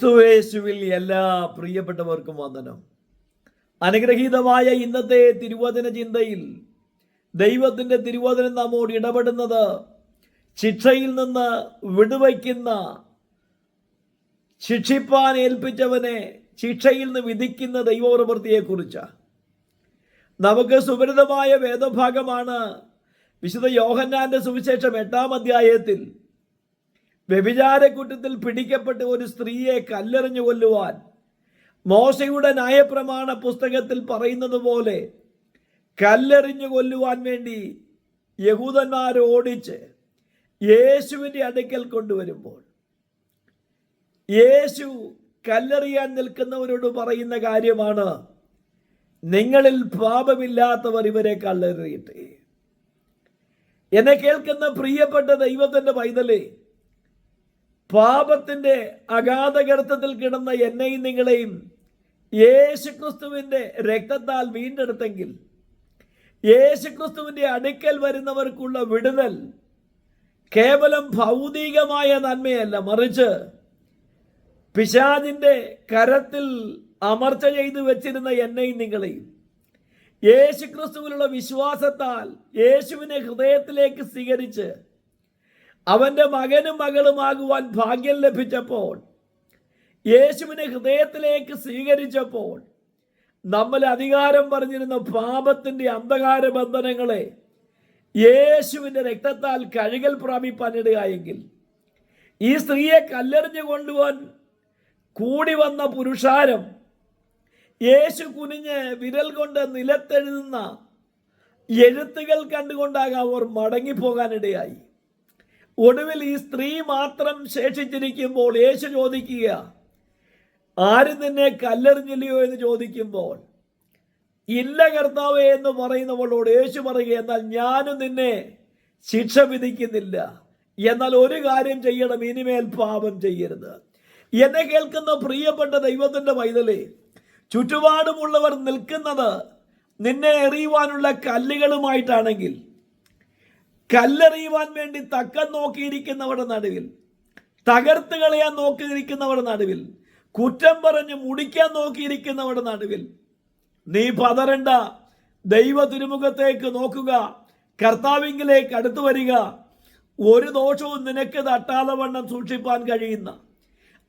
ക്രിസ്തുവേശുവിൽ എല്ലാ പ്രിയപ്പെട്ടവർക്കും വന്ദനം. അനുഗ്രഹീതമായ ഇന്നത്തെ തിരുവചന ചിന്തയിൽ ദൈവത്തിന്റെ തിരുവചനം നമ്മോട് ഇടപെടുന്നത് ശിക്ഷയിൽ നിന്ന് വിടുവയ്ക്കുന്ന ശിക്ഷിപ്പാൻ ഏൽപ്പിച്ചവനെ ശിക്ഷയിൽ നിന്ന് വിധിക്കുന്ന ദൈവപ്രവൃത്തിയെക്കുറിച്ചാണ് നമുക്ക് സുപരിതമായ വേദഭാഗമാണ് വിശുദ്ധ യോഹന്നാന്റെ സുവിശേഷം എട്ടാം അധ്യായത്തിൽ വ്യഭിചാരക്കുറ്റത്തിൽ പിടിക്കപ്പെട്ട ഒരു സ്ത്രീയെ കല്ലെറിഞ്ഞു കൊല്ലുവാൻ മോശയുടെ നയപ്രമാണ പുസ്തകത്തിൽ പറയുന്നത് പോലെ കല്ലെറിഞ്ഞു കൊല്ലുവാൻ വേണ്ടി യഹൂദന്മാർ ഓടിച്ച് യേശുവിന്റെ അടുക്കൽ കൊണ്ടുവരുമ്പോൾ യേശു കല്ലെറിയാൻ നിൽക്കുന്നവരോട് പറയുന്ന കാര്യമാണ് നിങ്ങളിൽ പാപമില്ലാത്തവർ ഇവരെ കല്ലെറിയട്ടെ. എന്നെ കേൾക്കുന്ന പ്രിയപ്പെട്ട ദൈവത്തിന്റെ പൈതലേ പാപത്തിന്റെ അഗാധഗർത്തത്തിൽ കിടന്ന എന്നെയും നിങ്ങളെയും യേശുക്രിസ്തുവിന്റെ രക്തത്താൽ വീണ്ടെടുത്തെങ്കിൽ യേശുക്രിസ്തുവിന്റെ അടുക്കൽ വരുന്നവർക്കുള്ള വിടുതൽ കേവലം ഭൗതികമായ നന്മയല്ല. മറിച്ച് പിശാജിന്റെ കരത്തിൽ അമർച്ച ചെയ്തു വെച്ചിരുന്ന എന്നെയും നിങ്ങളെയും യേശുക്രിസ്തുവിലുള്ള വിശ്വാസത്താൽ യേശുവിനെ ഹൃദയത്തിലേക്ക് സ്വീകരിച്ച് അവന്റെ മകനും മകളുമാകുവാൻ ഭാഗ്യം ലഭിച്ചപ്പോൾ യേശുവിനെ ഹൃദയത്തിലേക്ക് സ്വീകരിച്ചപ്പോൾ നമ്മൾ അധികാരം പറഞ്ഞിരുന്ന പാപത്തിന്റെ അന്ധകാര ബന്ധനങ്ങളെ യേശുവിന്റെ രക്തത്താൽ കഴുകൽ പ്രാപിപ്പാനിടുകയെങ്കിൽ ഈ സ്ത്രീയെ കല്ലെറിഞ്ഞു കൊണ്ടുപോകാൻ കൂടി വന്ന പുരുഷാരം യേശു കുനിഞ്ഞ് വിരൽ കൊണ്ട് നിലത്തെഴുതുന്ന എഴുത്തുകൾ കണ്ടുകൊണ്ടാകാം അവർ മടങ്ങിപ്പോകാനിടയായി. ഒടുവിൽ ഈ സ്ത്രീ മാത്രം ശേഷിച്ചിരിക്കുമ്പോൾ യേശു ചോദിക്കുക ആരും നിന്നെ കല്ലെറിഞ്ഞില്ലയോ? എന്ന് ചോദിക്കുമ്പോൾ ഇല്ല കർത്താവേ എന്ന് പറയുന്നവളോട് യേശു പറയുക എന്നാൽ ഞാനും നിന്നെ ശിക്ഷ വിധിക്കുന്നില്ല. എന്നാൽ ഒരു കാര്യം ചെയ്യണം ഇനിമേൽ പാപം ചെയ്യരുത്. എന്നെ കേൾക്കുന്ന പ്രിയപ്പെട്ട ദൈവത്തിന്റെ പൈതലേ ചുറ്റുപാടുമുള്ളവർ നിൽക്കുന്നത് നിന്നെ എറിയുവാനുള്ള കല്ലുകളുമായിട്ടാണെങ്കിൽ കല്ലെറിയുവാൻ വേണ്ടി തക്കം നോക്കിയിരിക്കുന്നവരുടെ നടുവിൽ തകർത്ത് കളയാൻ നോക്കിയിരിക്കുന്നവരുടെ നടുവിൽ കുറ്റം പറഞ്ഞ് മുടിക്കാൻ നോക്കിയിരിക്കുന്നവരുടെ നടുവിൽ നീ പതരണ്ട ദൈവ തിരുമുഖത്തേക്ക് നോക്കുക കർത്താവിങ്കിലേക്ക് അടുത്തു വരിക ഒരു ദോഷവും നിനക്ക് തട്ടാതെ വണ്ണം സൂക്ഷിപ്പാൻ കഴിയുന്ന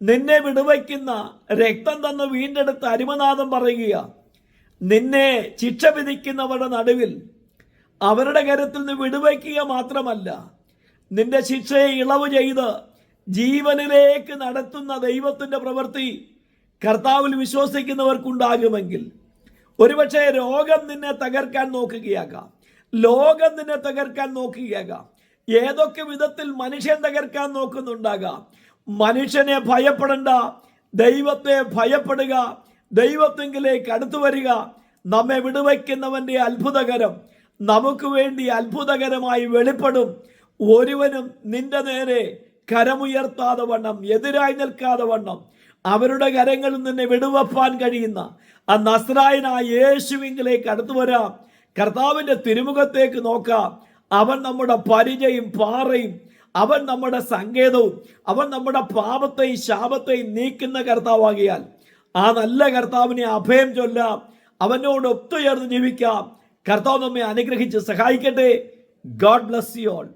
നിന്നെ വിടുവയ്ക്കുന്ന രക്തം തന്ന് വീണ്ടെടുത്ത് അരിമനാഥം പറയുക നിന്നെ ശിക്ഷ വിധിക്കുന്നവരുടെ നടുവിൽ അവരുടെ കരത്തിൽ നിന്ന് വിടുവയ്ക്കുക മാത്രമല്ല നിന്റെ ശിക്ഷയെ ഇളവ് ചെയ്ത് ജീവനിലേക്ക് നടത്തുന്ന ദൈവത്തിന്റെ പ്രവൃത്തി കർത്താവിൽ വിശ്വസിക്കുന്നവർക്കുണ്ടാകുമെങ്കിൽ ഒരുപക്ഷെ രോഗം നിന്നെ തകർക്കാൻ നോക്കുകയാകാം ലോകം നിന്നെ തകർക്കാൻ നോക്കുകയാകാം ഏതൊക്കെ വിധത്തിൽ മനുഷ്യൻ തകർക്കാൻ നോക്കുന്നുണ്ടാകാം. മനുഷ്യനെ ഭയപ്പെടേണ്ട ദൈവത്തെ ഭയപ്പെടുക ദൈവത്തെങ്കിലേക്ക് അടുത്തു വരിക നമ്മെ വിടുവയ്ക്കുന്നവന്റെ അത്ഭുതകരം നമുക്ക് വേണ്ടി അത്ഭുതകരമായി വെളിപ്പെടും. ഒരുവനും നിന്റെ നേരെ കരമുയർത്താതെ വണ്ണം എതിരായി നിൽക്കാതെ വണ്ണം. അവരുടെ കരങ്ങളിൽ നിന്നെ വിടുവപ്പാൻ കഴിയുന്ന ആ നസ്രായനായ യേശുവിങ്കിലേക്ക് അടുത്തു വരാം. കർത്താവിന്റെ തിരുമുഖത്തേക്ക് നോക്കാം. അവൻ നമ്മുടെ പരിചയും പാറയും അവൻ നമ്മുടെ സങ്കേതവും അവൻ നമ്മുടെ പാപത്തെയും ശാപത്തെയും നീക്കുന്ന കർത്താവാകിയാൽ ആ നല്ല കർത്താവിനെ അഭയം ചൊല്ലാം. അവനോട് ഒത്തുചേർന്ന് ജീവിക്കാം. കർത്താവ് നമ്മെ അനുഗ്രഹിച്ച് സഹായിക്കട്ടെ ഗോഡ് ബ്ലസ് യു ഓൾ